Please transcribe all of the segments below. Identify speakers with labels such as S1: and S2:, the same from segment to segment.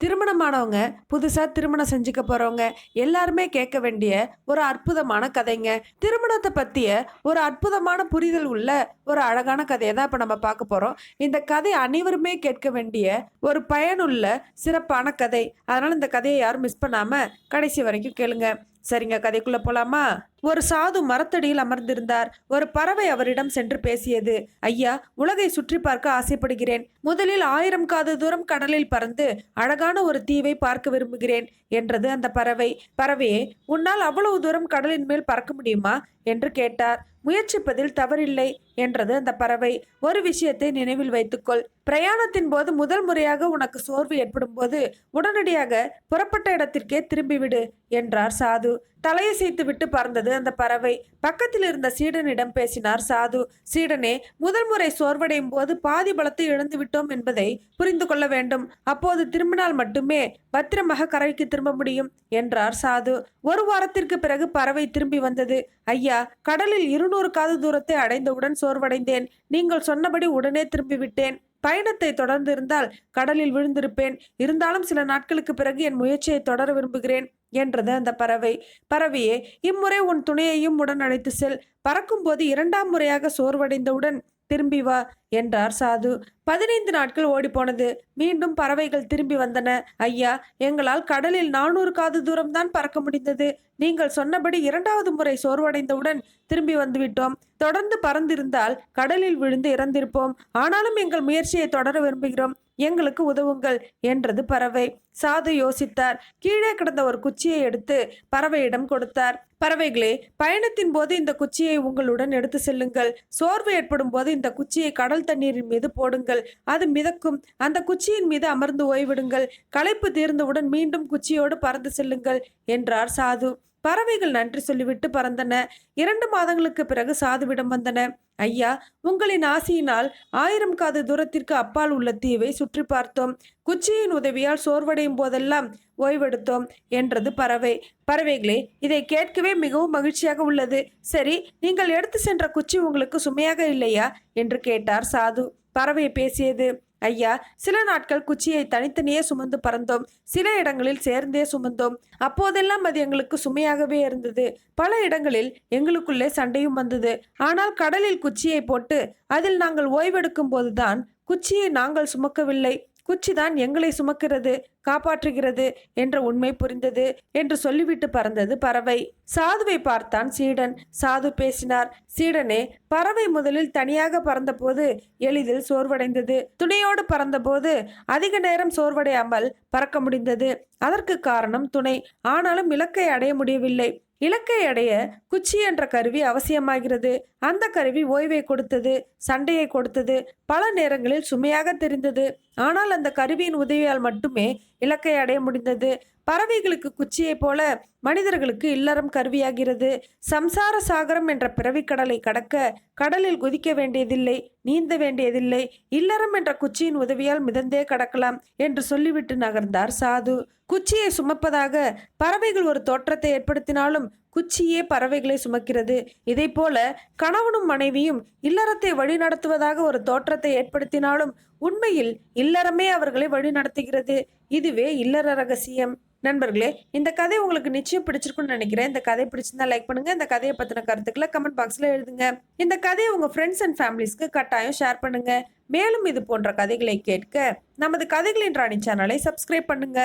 S1: திருமணமானவங்க புதுசாக திருமணம் செஞ்சுக்க போகிறவங்க எல்லாருமே கேட்க வேண்டிய ஒரு அற்புதமான கதைங்க. திருமணத்தை பற்றிய ஒரு அற்புதமான புரிதல் உள்ள ஒரு அழகான கதையை தான் இப்போ நம்ம பார்க்க போகிறோம் இந்த கதை அனைவருமே கேட்க வேண்டிய ஒரு பயனுள்ள சிறப்பான கதை. அதனால் இந்த கதையை யாரும் மிஸ் பண்ணாமல் கடைசி வரைக்கும் கேளுங்க. சரிங்க கதைக்குள்ள போலாமா? ஒரு சாது மரத்தடியில் அமர்ந்திருந்தார். ஒரு பறவை அவரிடம் சென்று பேசியது ஐயா உலகை சுற்றி பார்க்க ஆசைப்படுகிறேன். முதலில் ஆயிரம் காது தூரம் கடலில் பறந்து அழகான ஒரு தீவை பார்க்க விரும்புகிறேன் என்றது அந்த பறவை. பறவையே உன்னால் அவ்வளவு தூரம் கடலின் மேல் பறக்க முடியுமா? என்று கேட்டார். முயற்சிப்பதில் தவறில்லை. என்றது அந்த பறவை. ஒரு விஷயத்தை நினைவில் வைத்துக்கொள். பிரயாணத்தின் போது முதல் முறையாக உனக்கு சோர்வு ஏற்படும் போது உடனடியாக புறப்பட்ட இடத்திற்கே திரும்பிவிடு என்றார் சாது. தலையசைத்து விட்டு பறந்தது அந்த பறவை. பக்கத்தில் இருந்த சீடனிடம் பேசினார் சாது. சீடனே முதல் முறை சோர்வடையும் போது பாதி பலத்தை இழந்து விட்டோம் என்பதை புரிந்து கொள்ள வேண்டும். அப்போது திரும்பினால் மட்டுமே பத்திரமாக கரைக்கு திரும்ப முடியும் என்றார் சாது. ஒரு வாரத்திற்கு பிறகு பறவை திரும்பி வந்தது. ஐயா கடலில் இருநூறு காது தூரத்தை அடைந்தவுடன் சோர்வடைந்தேன். நீங்கள் சொன்னபடி உடனே திரும்பிவிட்டேன். பயணத்தை தொடர்ந்து இருந்தால் கடலில் விழுந்திருப்பேன். இருந்தாலும் சில நாட்களுக்கு பிறகு என் முயற்சியை தொடர விரும்புகிறேன் என்றது அந்த பறவை. பறவையே இம்முறை உன் துணையையும் உடன் அழைத்து செல். பறக்கும்போது இரண்டாம் முறையாக சோர்வடைந்தவுடன் திரும்பி வா என்றார் சாது. பதினைந்து நாட்கள் ஓடிப்போனது. மீண்டும் பறவைகள் திரும்பி வந்தன. ஐயா எங்களால் கடலில் நானூறு காது தூரம்தான் பறக்க முடிந்தது. நீங்கள் சொன்னபடி இரண்டாவது முறை சோர்வடைந்தவுடன் திரும்பி வந்துவிட்டோம். தொடர்ந்து பறந்திருந்தால் கடலில் விழுந்து இறந்திருப்போம். ஆனாலும் எங்கள் முயற்சியை தொடர விரும்புகிறோம். எங்களுக்கு உதவுங்கள் என்றது பறவை. சாது யோசித்தார். கீழே கிடந்த ஒரு குச்சியை எடுத்து பறவையிடம் கொடுத்தார். பறவைகளே பயணத்தின் போது இந்த குச்சியை உங்களுடன் எடுத்து செல்லுங்கள். சோர்வு ஏற்படும் போது இந்த குச்சியை கடல் தண்ணீரின் மீது போடுங்கள். அது மிதக்கும். அந்த குச்சியின் மீது அமர்ந்து ஓய்விடுங்கள். களைப்பு தீர்ந்தவுடன் மீண்டும் குச்சியோடு பறந்து செல்லுங்கள் என்றார் சாது. பறவைகள் நன்றி சொல்லிவிட்டு பறந்தன. இரண்டு மாதங்களுக்கு பிறகு சாதுவிடம் வந்தன. ஐயா உங்களின் ஆசையினால் ஆயிரம் காது தூரத்திற்கு அப்பால் உள்ள தீவை சுற்றி பார்த்தோம். குச்சியின் உதவியால் சோர்வடையும் போதெல்லாம் ஓய்வெடுத்தோம் என்றது பறவை. பறவைகளே இதை கேட்கவே மிகவும் மகிழ்ச்சியாக உள்ளது. சரி நீங்கள் எடுத்து சென்ற குச்சி உங்களுக்கு சுமையாக இல்லையா? என்று கேட்டார் சாது. பறவை பேசியது. ஐயா சில நாட்கள் குச்சியை தனித்தனியே சுமந்து பறந்தோம். சில இடங்களில் சேர்ந்தே சுமந்தோம். அப்போதெல்லாம் அது எங்களுக்கு சுமையாகவே இருந்தது. பல இடங்களில் எங்களுக்குள்ளே சண்டையும் வந்தது. ஆனால் கடலில் குச்சியை போட்டு அதில் நாங்கள் ஓய்வெடுக்கும் போதுதான் குச்சியை நாங்கள் சுமக்கவில்லை. குச்சிதான் எங்களை சுமக்கிறது காப்பாற்றுகிறது என்ற உண்மை புரிந்தது என்று சொல்லிவிட்டு பறந்தது பறவை. சாதுவை பார்த்தான் சீடன். சாது பேசினார் சீடனே பறவை முதலில் தனியாக பறந்தபோது எளிதில் சோர்வடைந்தது. துணையோடு பறந்தபோது அதிக நேரம் சோர்வடையாமல் பறக்க முடிந்தது. அதற்கு காரணம் துணை. ஆனாலும் இலக்கை அடைய முடியவில்லை. இலக்கை அடைய குச்சி என்ற கருவி அவசியமாகிறது. அந்த கருவி ஓய்வை கொடுத்தது சண்டையை கொடுத்தது பல நேரங்களில் சுமையாக தெரிந்தது. ஆனால் அந்த கருவியின் உதவியால் மட்டுமே இலக்கை அடைய முடிந்தது. பறவைகளுக்கு குச்சியைப் போல மனிதர்களுக்கு இல்லறம் கருவியாகிறது. சம்சார சாகரம் என்ற பிறவிக்கடலை கடக்க கடலில் குதிக்க வேண்டியதில்லை நீந்த வேண்டியதில்லை. இல்லறம் என்ற குச்சியின் உதவியால் மிதந்தே கடக்கலாம் என்று சொல்லிவிட்டு நகர்ந்தார் சாது. குச்சியை சுமப்பதாக பறவைகள் ஒரு தோற்றத்தை ஏற்படுத்தினாலும் குச்சியே பறவைகளை சுமக்கிறது. இதை போல கணவனும் மனைவியும் இல்லறத்தை வழிநடத்துவதாக ஒரு தோற்றத்தை ஏற்படுத்தினாலும் உண்மையில் இல்லறமே அவர்களை வழிநடத்துகிறது. இதுவே இல்லற ரகசியம். நண்பர்களே இந்த கதை உங்களுக்கு நிச்சயம் பிடிச்சிருக்கும்னு நினைக்கிறேன். இந்த கதை பிடிச்சிருந்தா லைக் பண்ணுங்க. இந்த கதையை பத்தின கருத்துக்களை கமெண்ட் பாக்ஸ்ல எழுதுங்க. இந்த கதையை உங்க ஃப்ரெண்ட்ஸ் அண்ட் ஃபேமிலிஸ்க்கு கட்டாயம் ஷேர் பண்ணுங்க. மேலும் இது போன்ற கதைகளை கேட்க நமது கதைகளின் ராணி சேனலை சப்ஸ்கிரைப் பண்ணுங்க.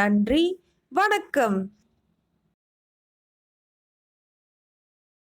S1: நன்றி. வணக்கம்.